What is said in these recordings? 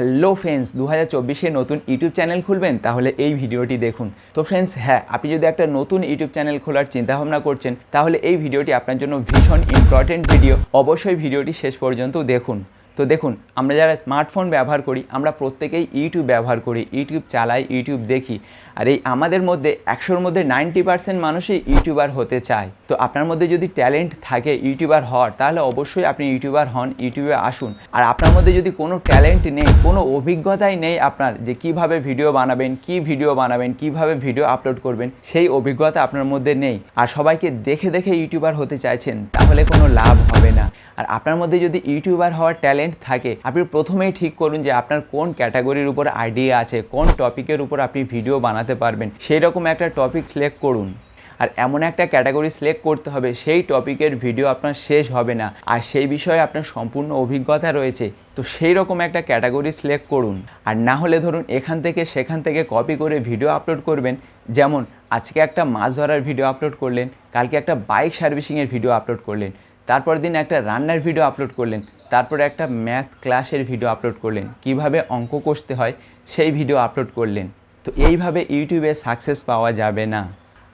Hello friends দু হাজার চব্বিশে নতুন ইউটিউব চ্যানেল খুলবেন, তাহলে এই ভিডিওটি দেখুন। তো ফ্রেন্ডস হ্যাঁ আপনি যদি একটা নতুন ইউটিউব চ্যানেল খোলার চিন্তাভাবনা করছেন, তাহলে এই ভিডিওটি আপনার জন্য ভীষণ ইম্পর্টেন্ট ভিডিও অবশ্যই ভিডিওটি শেষ পর্যন্ত দেখুন। তো দেখুন, আমরা যারা স্মার্টফোন ব্যবহার করি, আমরা প্রত্যেকেই ইউটিউব ব্যবহার করি ইউটিউব চালাই ইউটিউব দেখি। আর এই আমাদের মধ্যে, একশোর মধ্যে নাইনটি পার্সেন্ট মানুষই ইউটিউবার হতে চায়। তো আপনার মধ্যে যদি ট্যালেন্ট থাকে ইউটিউবার হওয়ার, তাহলে অবশ্যই আপনি ইউটিউবার হন ইউটিউবে আসুন। আর আপনার মধ্যে যদি কোনো ট্যালেন্ট নেই, কোনো অভিজ্ঞতাই নেই আপনার, যে কীভাবে ভিডিও বানাবেন, কি ভিডিও বানাবেন, কীভাবে ভিডিও আপলোড করবেন, সেই অভিজ্ঞতা আপনার মধ্যে নেই। আর সবাইকে দেখে দেখে ইউটিউবার হতে চাইছেন, তাহলে কোনো লাভ হবে না। আর আপনার মধ্যে যদি ইউটিউবার হওয়ার ট্যালেন্ট থাকে, আপনি প্রথমেই ঠিক করুন যে আপনার কোন ক্যাটাগরির উপর আইডিয়া আছে, কোন টপিকের উপর আপনি ভিডিও বানাতে পারবেন। সেই রকম একটা টপিক সিলেক্ট করুন। আর এমন একটা ক্যাটাগরি সিলেক্ট করতে হবে, সেই টপিকের ভিডিও আপনার শেষ হবে না। আর সেই বিষয়ে আপনার সম্পূর্ণ অভিজ্ঞতা রয়েছে, তো সেই রকম একটা ক্যাটাগরি সিলেক্ট করুন। আর না হলে ধরুন এখান থেকে সেখান থেকে কপি করে ভিডিও আপলোড করবেন। যেমন, আজকে একটা মাছ ধরার ভিডিও আপলোড করলেন, কালকে একটা বাইক সার্ভিসিংয়ের ভিডিও আপলোড করলেন। তারপর দিন একটা রান্নার ভিডিও আপলোড করলেন, তারপরে একটা ম্যাথ ক্লাসের ভিডিও আপলোড করলেন, কীভাবে অঙ্ক কষতে হয় সেই ভিডিও আপলোড করলেন। তো এইভাবে ইউটিউবে সাকসেস পাওয়া যাবে না।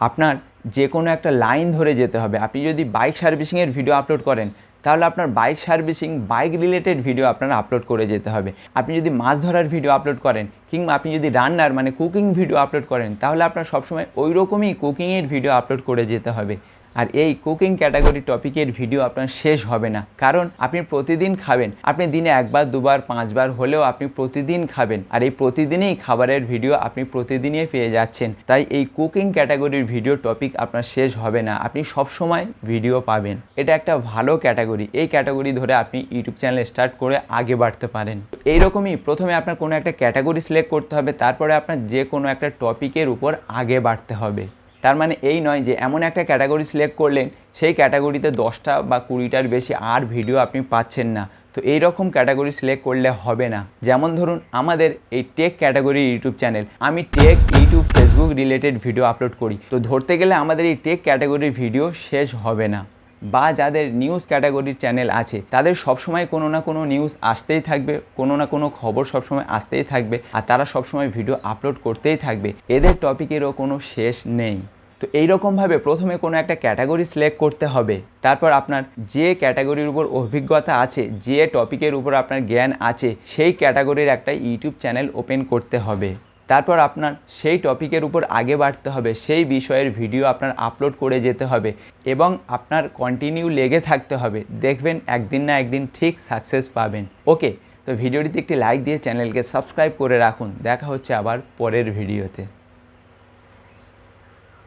আপনার যে কোনো একটা লাইন ধরে যেতে হবে। আপনি যদি বাইক সার্ভিসিংয়ের ভিডিও আপলোড করেন, তাহলে আপনার bike servicing bike related video আপনার আপলোড করে যেতে হবে। আপনি যদি মাছ ধরার ভিডিও আপলোড করেন, কিংবা আপনি যদি রান্নার মানে কুকিং ভিডিও আপলোড করেন, তাহলে আপনার সবসময় ওই রকমই কুকিংয়ের ভিডিও আপলোড করে যেতে হবে। আর এই কুকিং ক্যাটাগরি টপিকের ভিডিও আপনার শেষ হবে না। কারণ আপনি প্রতিদিন খাবেন। আপনি দিনে একবার, দুবার, পাঁচবার হলেও আপনি প্রতিদিন খাবেন। আর এই প্রতিদিনই খাবারের ভিডিও আপনি প্রতিদিনই পেয়ে যাচ্ছেন। তাই এই কুকিং ক্যাটাগরির ভিডিও টপিক আপনার শেষ হবে না। আপনি সব সময় ভিডিও পাবেন। এটা একটা ভালো ক্যাটাগরি। এই ক্যাটাগরি ধরে আপনি ইউটিউব চ্যানেল স্টার্ট করে আগে বাড়তে পারেন। এইরকমই প্রথমে আপনার কোনো একটা ক্যাটাগরি সিলেক্ট করতে হবে। তারপরে আপনার যে কোনো একটা টপিকের উপর আগে বাড়তে হবে। তার মানে এই নয় যে এমন একটা ক্যাটাগরি সিলেক্ট করলেন, সেই ক্যাটাগরিতে দশটা বা কুড়িটার বেশি আর ভিডিও আপনি পাচ্ছেন না। তো এই রকম ক্যাটাগরি সিলেক্ট করলে হবে না। যেমন ধরুন আমাদের এই টেক ক্যাটাগরি ইউটিউব চ্যানেল আমি tech YouTube Facebook related video upload করি। তো ধরতে গেলে আমাদের এই টেক ক্যাটাগরির ভিডিও শেষ হবে না। বা যাদের নিউজ ক্যাটাগরির চ্যানেল আছে, তাদের সবসময় কোনো না কোনো নিউজ আসতেই থাকবে, কোনো না কোনো খবর সবসময় আসতেই থাকবে, আর তারা সবসময় ভিডিও আপলোড করতেই থাকবে। এদের টপিকেরও কোনো শেষ নেই। তো এইরকমভাবে প্রথমে কোনো একটা ক্যাটাগরি সিলেক্ট করতে হবে। তারপর আপনার যে ক্যাটাগরির উপর অভিজ্ঞতা আছে, যে টপিকের উপর আপনার জ্ঞান আছে, সেই ক্যাটাগরির একটা ইউটিউব চ্যানেল ওপেন করতে হবে। তারপর আপনার সেই টপিকের উপর আগে বাড়তে হবে, সেই বিষয়ের ভিডিও আপনার আপলোড করে যেতে হবে এবং আপনার কন্টিনিউ লেগে থাকতে হবে। দেখবেন একদিন না একদিন ঠিক সাকসেস পাবেন। ওকে, তো ভিডিওটিতে একটি লাইক দিয়ে চ্যানেলকে সাবস্ক্রাইব করে রাখুন। দেখা হচ্ছে আবার পরের ভিডিওতে